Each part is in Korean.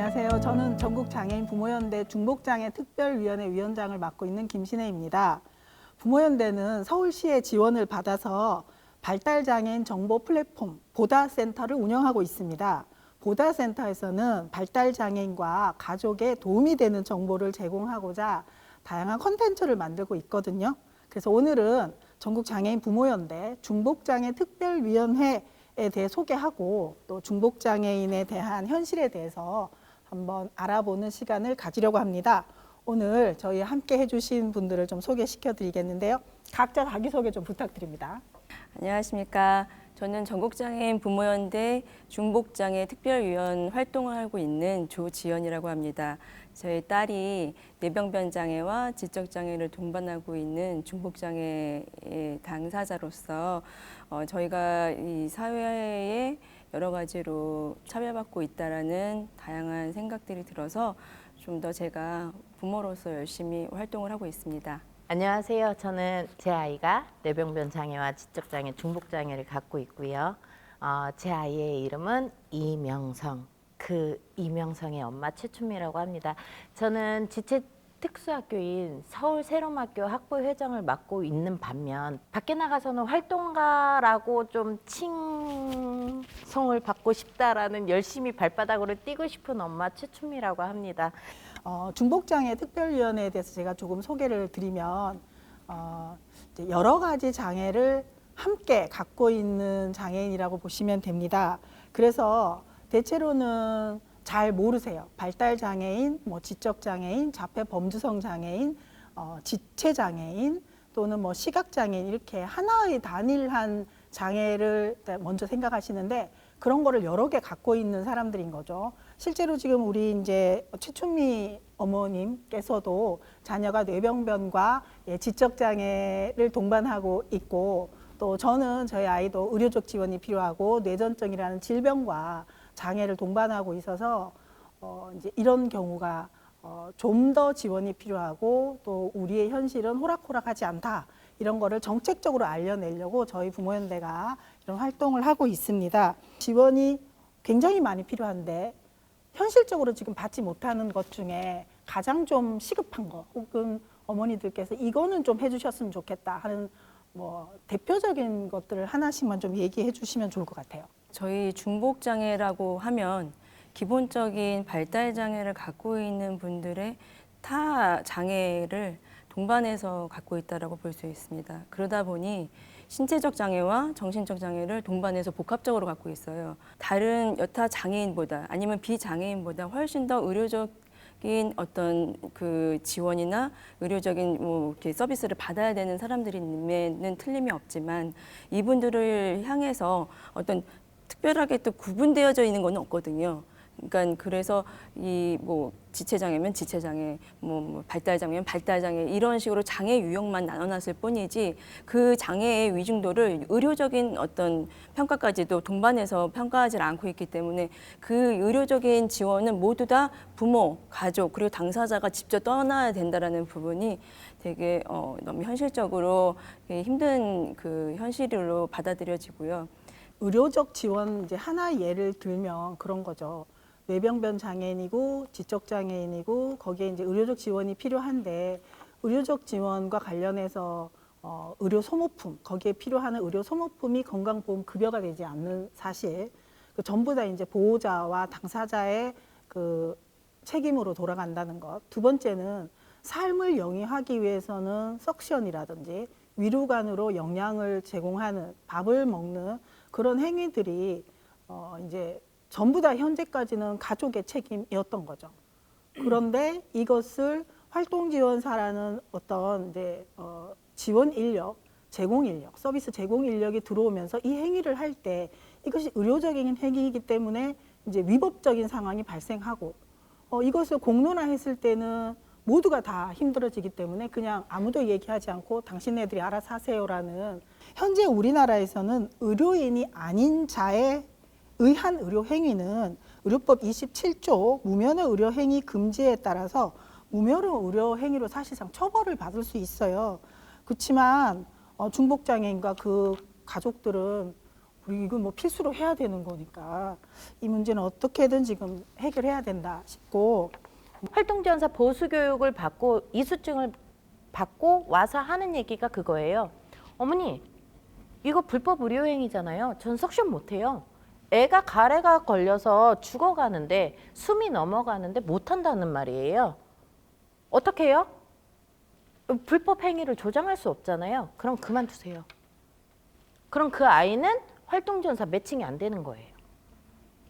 안녕하세요. 저는 전국장애인 부모연대 중복장애 특별위원회 위원장을 맡고 있는 김신혜입니다. 부모연대는 서울시의 지원을 받아서 발달장애인 정보 플랫폼 보다센터를 운영하고 있습니다. 보다센터에서는 발달장애인과 가족에 도움이 되는 정보를 제공하고자 다양한 컨텐츠를 만들고 있거든요. 그래서 오늘은 전국장애인 부모연대 중복장애 특별위원회에 대해 소개하고 또 중복장애인에 대한 현실에 대해서 한번 알아보는 시간을 가지려고 합니다. 오늘 저희 함께 해주신 분들을 좀 소개시켜 드리겠는데요. 각자 자기소개 좀 부탁드립니다. 안녕하십니까. 저는 전국장애인 부모연대 중복장애 특별위원 활동을 하고 있는 조지연이라고 합니다. 저희 딸이 뇌병변 장애와 지적 장애를 동반하고 있는 중복장애의 당사자로서 어, 저희가 이 사회에 여러 가지로 차별받고 있다라는 다양한 생각들이 들어서 좀 더 제가 부모로서 열심히 활동을 하고 있습니다. 안녕하세요. 저는 제 아이가 뇌병변 장애와 지적 장애, 중복 장애를 갖고 있고요. 어, 제 아이의 이름은 이명성. 그 이명성의 엄마 최춘미라고 합니다. 저는 지체 특수학교인 서울 세롬학교 학부 회장을 맡고 있는 반면 밖에 나가서는 활동가라고 좀 칭송을 받고 싶다라는 열심히 발바닥으로 뛰고 싶은 엄마 최춘미라고 합니다. 어, 중복장애 특별위원회에 대해서 제가 조금 소개를 드리면 어, 이제 여러 가지 장애를 함께 갖고 있는 장애인이라고 보시면 됩니다. 그래서 대체로는 잘 모르세요. 발달 장애인, 뭐 지적 장애인, 자폐 범주성 장애인, 어, 지체 장애인 또는 뭐 시각 장애인 이렇게 하나의 단일한 장애를 먼저 생각하시는데 그런 거를 여러 개 갖고 있는 사람들인 거죠. 실제로 지금 우리 이제 최춘미 어머님께서도 자녀가 뇌병변과 예, 지적 장애를 동반하고 있고 또 저는 저희 아이도 의료적 지원이 필요하고 뇌전증이라는 질병과 장애를 동반하고 있어서 어 이제 이런 경우가 어 좀 더 지원이 필요하고 또 우리의 현실은 호락호락하지 않다. 이런 거를 정책적으로 알려내려고 저희 부모연대가 이런 활동을 하고 있습니다. 지원이 굉장히 많이 필요한데 현실적으로 지금 받지 못하는 것 중에 가장 좀 시급한 거 혹은 어머니들께서 이거는 좀 해주셨으면 좋겠다 하는 뭐 대표적인 것들을 하나씩만 좀 얘기해 주시면 좋을 것 같아요. 저희 중복 장애라고 하면 기본적인 발달 장애를 갖고 있는 분들의 타 장애를 동반해서 갖고 있다라고 볼 수 있습니다. 그러다 보니 신체적 장애와 정신적 장애를 동반해서 복합적으로 갖고 있어요. 다른 여타 장애인보다 아니면 비장애인보다 훨씬 더 의료적 인 어떤 그 지원이나 의료적인 뭐 이렇게 서비스를 받아야 되는 사람들이면 틀림이 없지만 이분들을 향해서 어떤 특별하게 또 구분되어져 있는 건 없거든요. 그러니까 그래서 이 뭐 지체장애면 지체장애, 뭐, 뭐 발달장애면 발달장애 이런 식으로 장애 유형만 나눠놨을 뿐이지 그 장애의 위중도를 의료적인 어떤 평가까지도 동반해서 평가하지 않고 있기 때문에 그 의료적인 지원은 모두 다 부모, 가족 그리고 당사자가 직접 떠나야 된다라는 부분이 되게 어, 너무 현실적으로 힘든 그 현실로 받아들여지고요. 의료적 지원 이제 하나 예를 들면 그런 거죠. 뇌병변 장애인이고 지적 장애인이고 거기에 이제 의료적 지원이 필요한데 의료적 지원과 관련해서 어, 의료 소모품 거기에 필요한 의료 소모품이 건강보험 급여가 되지 않는 사실 그 전부 다 이제 보호자와 당사자의 그 책임으로 돌아간다는 것. 두 번째는 삶을 영위하기 위해서는 석션이라든지 위루관으로 영양을 제공하는 밥을 먹는 그런 행위들이 어 이제 전부 다 현재까지는 가족의 책임이었던 거죠. 그런데 이것을 활동 지원사라는 어떤 이제 어 지원 인력, 제공 인력, 서비스 제공 인력이 들어오면서 이 행위를 할 때 이것이 의료적인 행위이기 때문에 이제 위법적인 상황이 발생하고 어 이것을 공론화했을 때는 모두가 다 힘들어지기 때문에 그냥 아무도 얘기하지 않고 당신네들이 알아서 하세요라는 현재 우리나라에서는 의료인이 아닌 자의 의한 의료 행위는 의료법 27조 무면허 의료 행위 금지에 따라서 무면허 의료 행위로 사실상 처벌을 받을 수 있어요. 그렇지만 어, 중복 장애인과 그 가족들은 그리고 이건 뭐 필수로 해야 되는 거니까 이 문제는 어떻게든 지금 해결해야 된다 싶고 활동 지원사 보수 교육을 받고 이수증을 받고 와서 하는 얘기가 그거예요. 어머니, 이거 불법 의료행위잖아요. 전 석션 못 해요. 애가 가래가 걸려서 죽어가는데 숨이 넘어가는데 못 한다는 말이에요. 어떻게 해요? 불법 행위를 조장할 수 없잖아요. 그럼 그만두세요. 그럼 그 아이는 활동지원사 매칭이 안 되는 거예요.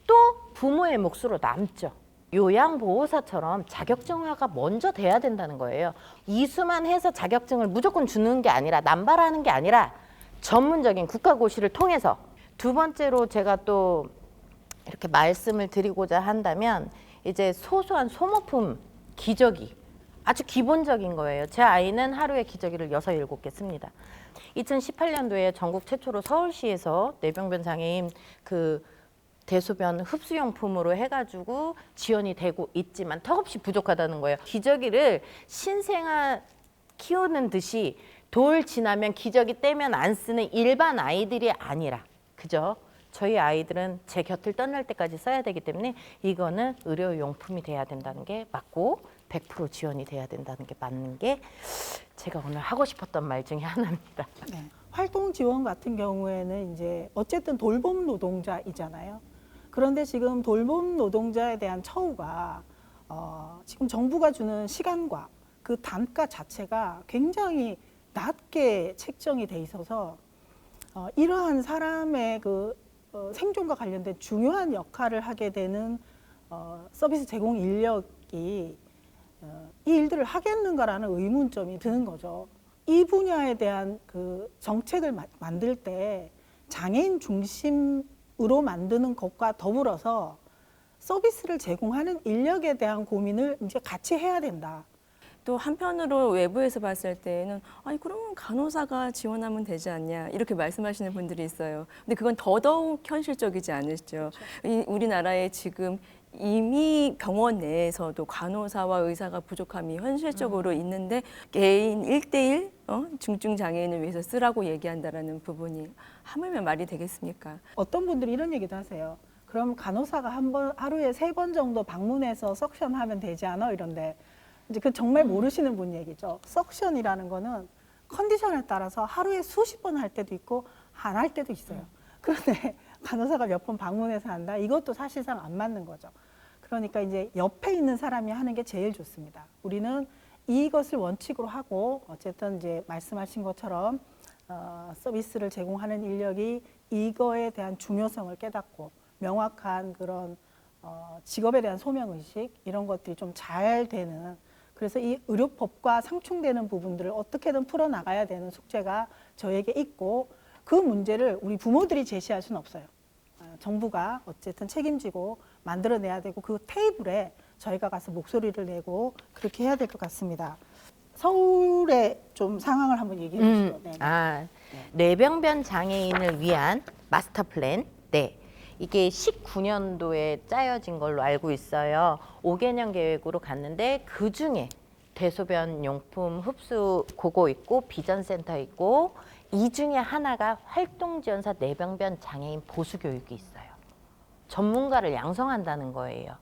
또 부모의 몫으로 남죠. 요양보호사처럼 자격증화가 먼저 돼야 된다는 거예요. 이수만 해서 자격증을 무조건 주는 게 아니라 남발하는 게 아니라 전문적인 국가고시를 통해서 두 번째로 제가 또 이렇게 말씀을 드리고자 한다면 이제 소소한 소모품 기저귀 아주 기본적인 거예요. 제 아이는 하루에 기저귀를 여섯 일곱 개 씁니다. 2018년도에 전국 최초로 서울시에서 뇌병변 장애인 그 대소변 흡수용품으로 해가지고 지원이 되고 있지만 턱없이 부족하다는 거예요. 기저귀를 신생아 키우는 듯이 돌 지나면 기저귀 떼면 안 쓰는 일반 아이들이 아니라 그죠? 저희 아이들은 제 곁을 떠날 때까지 써야 되기 때문에 이거는 의료용품이 돼야 된다는 게 맞고 100% 지원이 돼야 된다는 게 맞는 게 제가 오늘 하고 싶었던 말 중에 하나입니다. 네. 활동 지원 같은 경우에는 이제 어쨌든 돌봄 노동자이잖아요. 그런데 지금 돌봄 노동자에 대한 처우가 어, 지금 정부가 주는 시간과 그 단가 자체가 굉장히 낮게 책정이 돼 있어서 어, 이러한 사람의 그 어, 생존과 관련된 중요한 역할을 하게 되는 어, 서비스 제공 인력이 어, 이 일들을 하겠는가라는 의문점이 드는 거죠. 이 분야에 대한 그 정책을 마- 만들 때 장애인 중심 으로 만드는 것과 더불어서 서비스를 제공하는 인력에 대한 고민을 이제 같이 해야 된다. 또 한편으로 외부에서 봤을 때는 아니 그러면 간호사가 지원하면 되지 않냐 이렇게 말씀하시는 분들이 있어요. 근데 그건 더더욱 현실적이지 않으시죠. 이 우리나라에 지금 이미 병원 내에서도 간호사와 의사가 부족함이 현실적으로 있는데 개인 일대일 어? 중증 장애인을 위해서 쓰라고 얘기한다라는 부분이 하물며 말이 되겠습니까? 어떤 분들이 이런 얘기도 하세요. 그럼 간호사가 한 번 하루에 세 번 정도 방문해서 석션하면 되지 않아? 이런데 이제 그 정말 모르시는 분 얘기죠. 석션이라는 거는 컨디션에 따라서 하루에 수십 번 할 때도 있고 안 할 때도 있어요. 그런데 간호사가 몇 번 방문해서 한다? 이것도 사실상 안 맞는 거죠. 그러니까 이제 옆에 있는 사람이 하는 게 제일 좋습니다. 우리는 이것을 원칙으로 하고 어쨌든 이제 말씀하신 것처럼 어, 서비스를 제공하는 인력이 이거에 대한 중요성을 깨닫고 명확한 그런 어, 직업에 대한 소명 의식 이런 것들이 좀 잘 되는 그래서 이 의료법과 상충되는 부분들을 어떻게든 풀어 나가야 되는 숙제가 저에게 있고 그 문제를 우리 부모들이 제시할 수는 없어요. 어, 정부가 어쨌든 책임지고 만들어내야 되고 그 테이블에 저희가 가서 목소리를 내고 그렇게 해야 될 것 같습니다. 서울의 좀 상황을 한번 얘기해 주시죠. 음, 네. 아, 뇌병변 장애인을 위한 마스터 플랜. 네. 이게 19년도에 짜여진 걸로 알고 있어요. 5개년 계획으로 갔는데 그 중에 대소변 용품 흡수 그거 있고 비전 센터 있고 이 중에 하나가 활동 지원사 뇌병변 장애인 보수 교육이 있어요. 전문가를 양성한다는 거예요.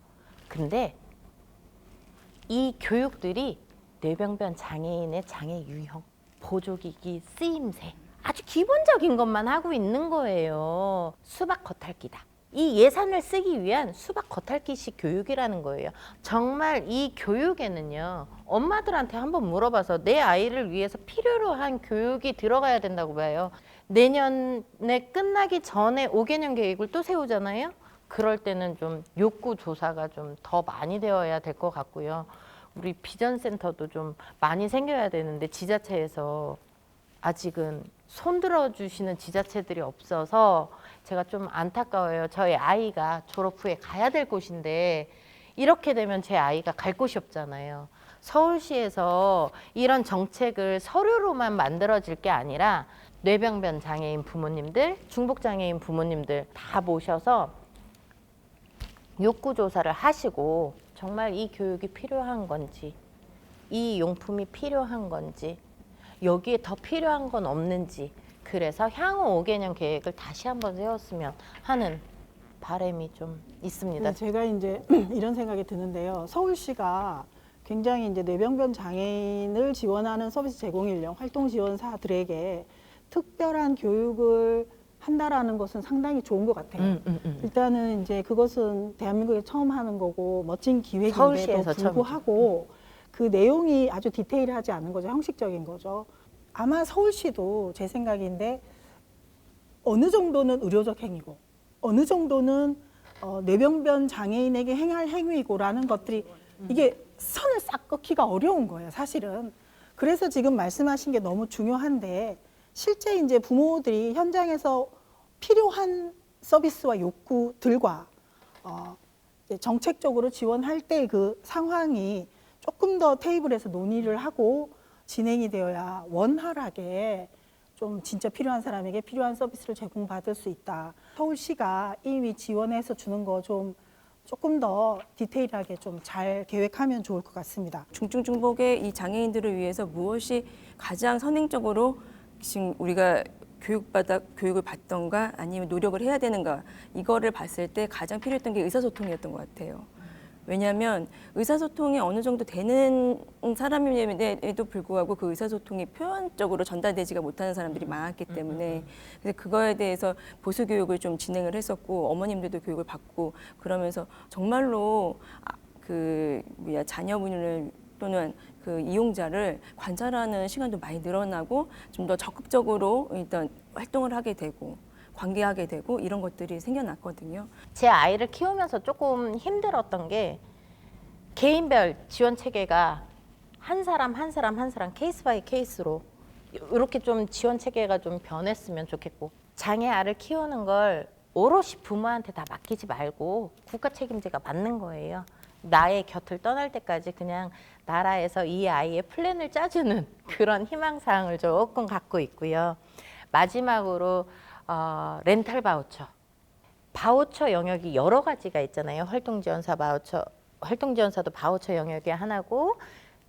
근데 이 교육들이 뇌병변 장애인의 장애 유형, 보조기기, 쓰임새 아주 기본적인 것만 하고 있는 거예요. 수박 겉핥기다. 이 예산을 쓰기 위한 수박 겉핥기식 교육이라는 거예요. 정말 이 교육에는요, 엄마들한테 한번 물어봐서 내 아이를 위해서 필요로 한 교육이 들어가야 된다고 봐요. 내년에 끝나기 전에 5개년 계획을 또 세우잖아요. 그럴 때는 좀 욕구 조사가 좀 더 많이 되어야 될 것 같고요. 우리 비전 센터도 좀 많이 생겨야 되는데 지자체에서 아직은 손들어 주시는 지자체들이 없어서 제가 좀 안타까워요. 저희 아이가 졸업 후에 가야 될 곳인데 이렇게 되면 제 아이가 갈 곳이 없잖아요. 서울시에서 이런 정책을 서류로만 만들어질 게 아니라 뇌병변 장애인 부모님들, 중복 장애인 부모님들 다 모셔서 욕구 조사를 하시고 정말 이 교육이 필요한 건지 이 용품이 필요한 건지 여기에 더 필요한 건 없는지 그래서 향후 5개년 계획을 다시 한번 세웠으면 하는 바람이 좀 있습니다. 네, 제가 이제 이런 생각이 드는데요. 서울시가 굉장히 이제 뇌병변 장애인을 지원하는 서비스 제공 인력 활동 지원사들에게 특별한 교육을 한다라는 것은 상당히 좋은 것 같아요. 음, 음, 음. 일단은 이제 그것은 대한민국에 처음 하는 거고 멋진 기획인데도 서울시에서 불구하고 그 내용이 아주 디테일하지 않은 거죠. 형식적인 거죠. 아마 서울시도 제 생각인데 어느 정도는 의료적 행위고 어느 정도는 어, 뇌병변 장애인에게 행할 행위고라는 것들이 이게 선을 싹 긋기가 어려운 거예요, 사실은. 그래서 지금 말씀하신 게 너무 중요한데 실제 이제 부모들이 현장에서 필요한 서비스와 욕구들과 어, 이제 정책적으로 지원할 때 그 상황이 조금 더 테이블에서 논의를 하고 진행이 되어야 원활하게 좀 진짜 필요한 사람에게 필요한 서비스를 제공받을 수 있다. 서울시가 이미 지원해서 주는 거 좀 조금 더 디테일하게 좀 잘 계획하면 좋을 것 같습니다. 중증 중복의 이 장애인들을 위해서 무엇이 가장 선행적으로 지금 우리가 교육받아 교육을 받던가 아니면 노력을 해야 되는가 이거를 봤을 때 가장 필요했던 게 의사소통이었던 것 같아요. 왜냐하면 의사소통이 어느 정도 되는 사람임에도 불구하고 그 의사소통이 표현적으로 전달되지가 못하는 사람들이 많았기 때문에 그래서 그거에 대해서 보수 교육을 좀 진행을 했었고 어머님들도 교육을 받고 그러면서 정말로 아, 그 뭐야 자녀분을 또는 그 이용자를 관찰하는 시간도 많이 늘어나고 좀 더 적극적으로 일단 활동을 하게 되고 관계하게 되고 이런 것들이 생겨났거든요. 제 아이를 키우면서 조금 힘들었던 게 개인별 지원 체계가 한 사람 한 사람 한 사람 케이스 바이 케이스로 이렇게 좀 지원 체계가 좀 변했으면 좋겠고 장애 아를 키우는 걸 오롯이 부모한테 다 맡기지 말고 국가 책임제가 맞는 거예요. 나의 곁을 떠날 때까지 그냥 나라에서 이 아이의 플랜을 짜주는 그런 희망사항을 조금 갖고 있고요. 마지막으로 어, 렌탈 바우처. 바우처 영역이 여러 가지가 있잖아요. 활동 지원사 바우처, 활동 지원사도 바우처 영역의 하나고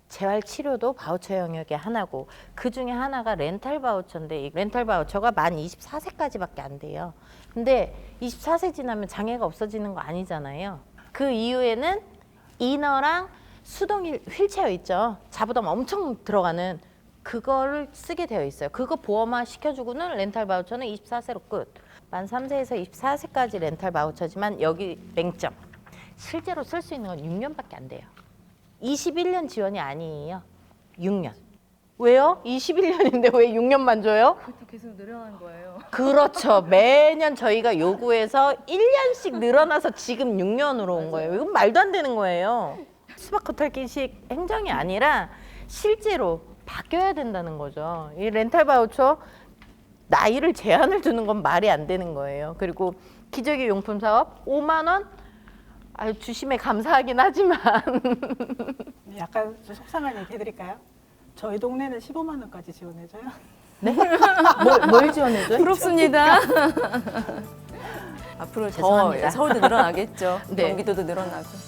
재활 치료도 바우처 영역의 하나고 그 중에 하나가 렌탈 바우처인데 이 렌탈 바우처가 만 24세까지밖에 안 돼요. 근데 24세 지나면 장애가 없어지는 거 아니잖아요. 그 이후에는 이너랑 수동일 휠체어 있죠. 자부담 엄청 들어가는 그거를 쓰게 되어 있어요. 그거 보험화 시켜주고는 렌탈 바우처는 24세로 끝. 만 3세에서 24세까지 렌탈 바우처지만 여기 맹점. 실제로 쓸 수 있는 건 6년밖에 안 돼요. 21년 지원이 아니에요. 6년. 왜요? 21년인데 왜 6년만 줘요? 계속 늘어난 거예요. 그렇죠. 매년 저희가 요구해서 1년씩 늘어나서 지금 6년으로 온 거예요. 이건 말도 안 되는 거예요. 수박 겉핥기식 행정이 아니라 실제로 바뀌어야 된다는 거죠. 이 렌탈 바우처 나이를 제한을 두는 건 말이 안 되는 거예요. 그리고 기저귀 용품 사업 5만 원 아유 주심에 감사하긴 하지만 약간 좀 속상한 얘기 해드릴까요? 저희 동네는 15만 원까지 지원해줘요. 뭘, 뭘 지원해줘요? 부럽습니다. 앞으로 더 죄송합니다. 서울도 늘어나겠죠. 네. 경기도도 늘어나고.